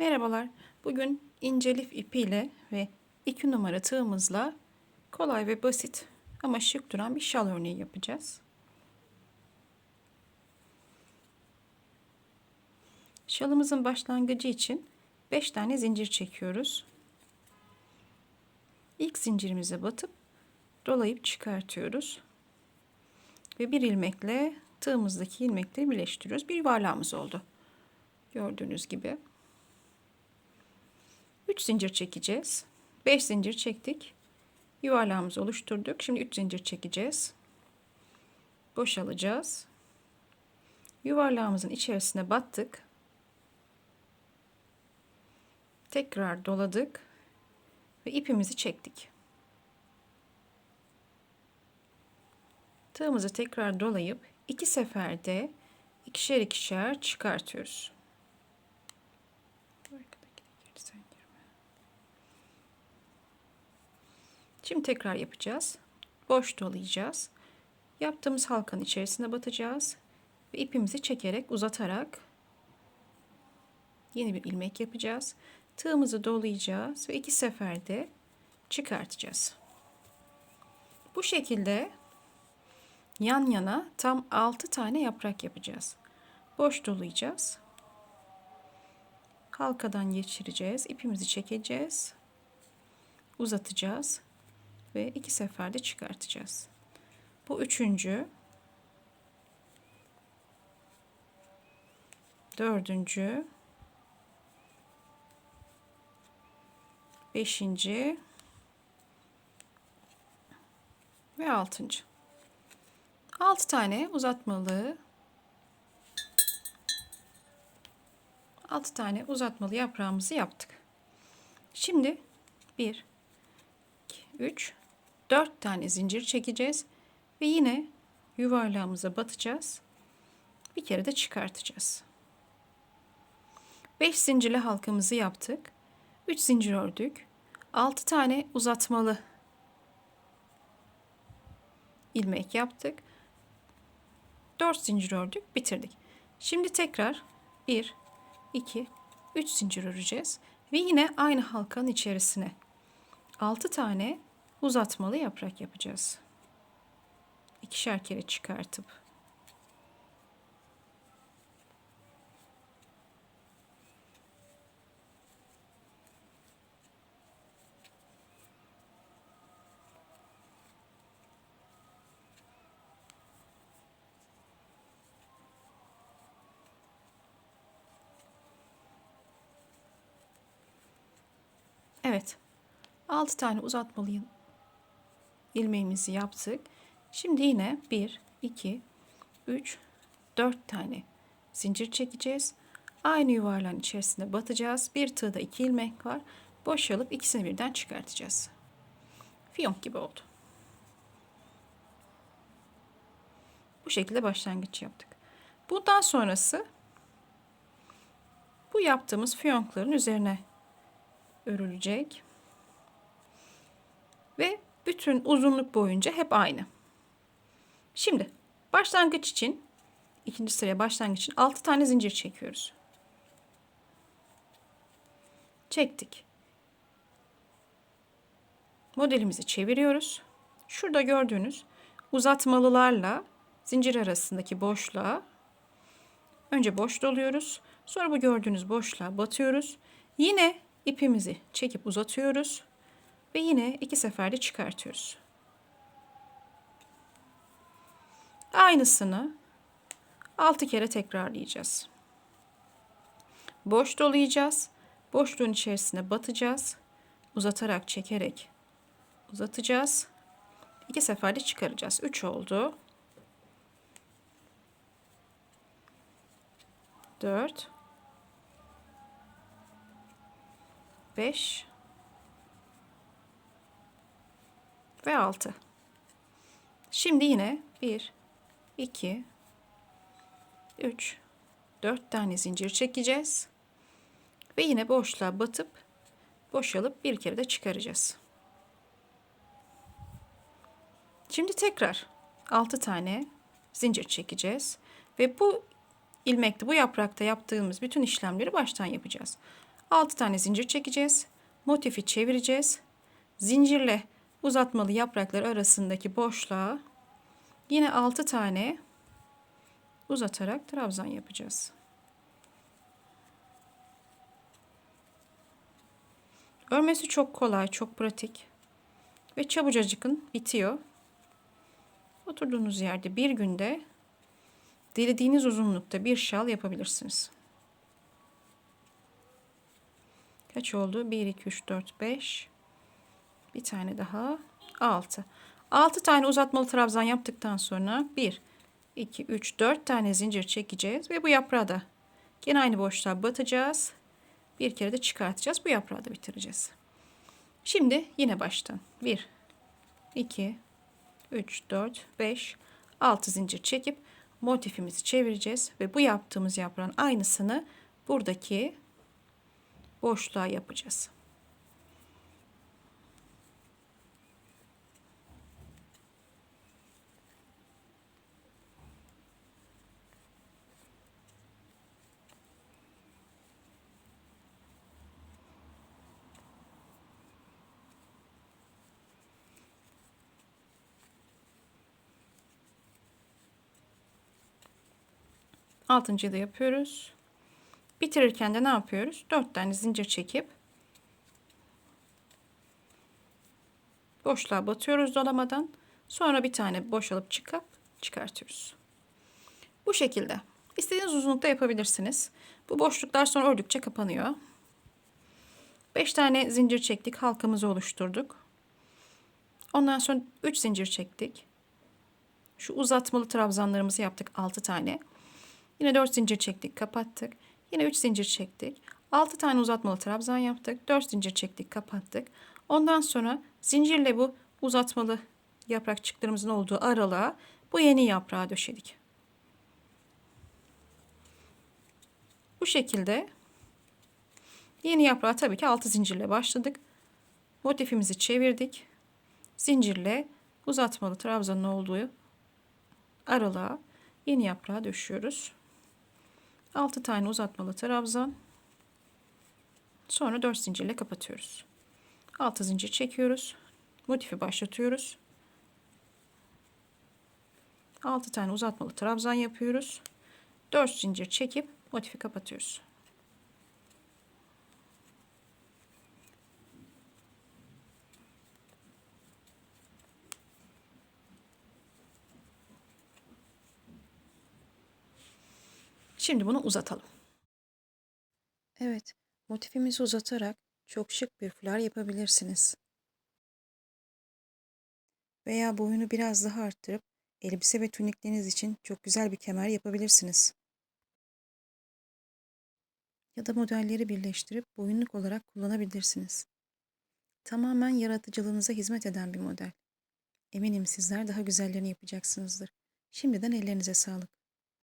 Merhabalar. Bugün ince lif ipiyle ve 2 numara tığımızla kolay ve basit ama şık duran bir şal örneği yapacağız. Şalımızın başlangıcı için 5 tane zincir çekiyoruz. İlk zincirimize batıp dolayıp çıkartıyoruz. Ve bir ilmekle tığımızdaki ilmekleri birleştiriyoruz. Bir yuvarlağımız oldu. Gördüğünüz gibi. 3 zincir çekeceğiz. 5 zincir çektik. Yuvarlağımızı oluşturduk. Şimdi 3 zincir çekeceğiz. Boşalacağız. Yuvarlağımızın içerisine battık. Tekrar doladık ve ipimizi çektik. Tığımızı tekrar dolayıp iki seferde ikişer ikişer çıkartıyoruz. Şimdi tekrar yapacağız. Boş dolayacağız. Yaptığımız halkanın içerisine batacağız ve ipimizi çekerek uzatarak yeni bir ilmek yapacağız. Tığımızı dolayacağız ve iki seferde çıkartacağız. Bu şekilde yan yana tam 6 tane yaprak yapacağız. Boş dolayacağız. Halkadan geçireceğiz. ipimizi çekeceğiz. Uzatacağız ve iki seferde çıkartacağız. Bu üçüncü, dördüncü, beşinci ve altıncı. Altı tane uzatmalı altı tane uzatmalı yaprağımızı yaptık. Şimdi bir, iki, üç, 4 tane zincir çekeceğiz ve yine yuvarlağımıza batacağız. Bir kere de çıkartacağız. 5 zincirli halkamızı yaptık. 3 zincir ördük. 6 tane uzatmalı ilmek yaptık. 4 zincir ördük, bitirdik. Şimdi tekrar 1 2 3 zincir öreceğiz ve yine aynı halkanın içerisine 6 tane uzatmalı yaprak yapacağız. İkişer kere çıkartıp Evet. 6 tane uzatmalı ilmeğimizi yaptık. Şimdi yine 1, 2, 3, 4 tane zincir çekeceğiz. Aynı yuvarlağın içerisine batacağız. Bir tığda 2 ilmek var. Boşalıp ikisini birden çıkartacağız. Fiyonk gibi oldu. Bu şekilde başlangıç yaptık. Bundan sonrası bu yaptığımız fiyonkların üzerine örülecek. Ve bütün uzunluk boyunca hep aynı. Şimdi başlangıç için ikinci sıraya başlangıç için 6 tane zincir çekiyoruz. Çektik. Modelimizi çeviriyoruz. Şurada gördüğünüz uzatmalılarla zincir arasındaki boşluğa önce boş doluyoruz. Sonra bu gördüğünüz boşluğa batıyoruz. Yine ipimizi çekip uzatıyoruz. Ve yine iki seferde çıkartıyoruz. Aynısını 6 kere tekrarlayacağız. Boş dolayacağız. Boşluğun içerisine batacağız. Uzatarak çekerek uzatacağız. İki seferde çıkaracağız. 3 oldu. 4 5 ve 6. Şimdi yine 1 2 3 4 tane zincir çekeceğiz. Ve yine boşluğa batıp boşalıp bir kere de çıkaracağız. Şimdi tekrar 6 tane zincir çekeceğiz ve bu ilmekte bu yaprakta yaptığımız bütün işlemleri baştan yapacağız. 6 tane zincir çekeceğiz. Motifi çevireceğiz. Zincirle uzatmalı yapraklar arasındaki boşluğa yine 6 tane uzatarak trabzan yapacağız. Örmesi çok kolay, çok pratik ve çabucacıkın bitiyor. Oturduğunuz yerde bir günde dilediğiniz uzunlukta bir şal yapabilirsiniz. Kaç oldu? 1, 2, 3, 4, 5. Bir tane daha. 6. 6 tane uzatmalı trabzan yaptıktan sonra 1, 2, 3, 4 tane zincir çekeceğiz. Ve bu yaprağı da yine aynı boşluğa batacağız. Bir kere de çıkartacağız. Bu yaprağı da bitireceğiz. Şimdi yine baştan. 1, 2, 3, 4, 5, 6 zincir çekip motifimizi çevireceğiz. Ve bu yaptığımız yaprağın aynısını buradaki boşluğa yapacağız. Altıncıyı da yapıyoruz. Bitirirken de ne yapıyoruz? 4 tane zincir çekip boşluğa batıyoruz dolamadan. Sonra bir tane boşalıp çıkıp çıkartıyoruz. Bu şekilde. İstediğiniz uzunlukta yapabilirsiniz. Bu boşluklar sonra ördükçe kapanıyor. 5 tane zincir çektik. Halkamızı oluşturduk. Ondan sonra 3 zincir çektik. Şu uzatmalı trabzanlarımızı yaptık 6 tane. Yine 4 zincir çektik, kapattık. Yine 3 zincir çektik. 6 tane uzatmalı trabzan yaptık. 4 zincir çektik, kapattık. Ondan sonra zincirle bu uzatmalı yaprakçıklarımızın olduğu aralığa bu yeni yaprağı döşedik. Bu şekilde yeni yaprağı tabii ki 6 zincirle başladık. Motifimizi çevirdik. Zincirle uzatmalı trabzanın olduğu aralığa yeni yaprağı döşüyoruz. 6 tane uzatmalı trabzan. Sonra 4 zincirle kapatıyoruz. 6 zincir çekiyoruz. Motifi başlatıyoruz. 6 tane uzatmalı trabzan yapıyoruz. 4 zincir çekip motifi kapatıyoruz. Şimdi bunu uzatalım. Evet, motifimizi uzatarak çok şık bir fular yapabilirsiniz. Veya boyunu biraz daha arttırıp elbise ve tunikleriniz için çok güzel bir kemer yapabilirsiniz. Ya da modelleri birleştirip boyunluk olarak kullanabilirsiniz. Tamamen yaratıcılığınıza hizmet eden bir model. Eminim sizler daha güzellerini yapacaksınızdır. Şimdiden ellerinize sağlık.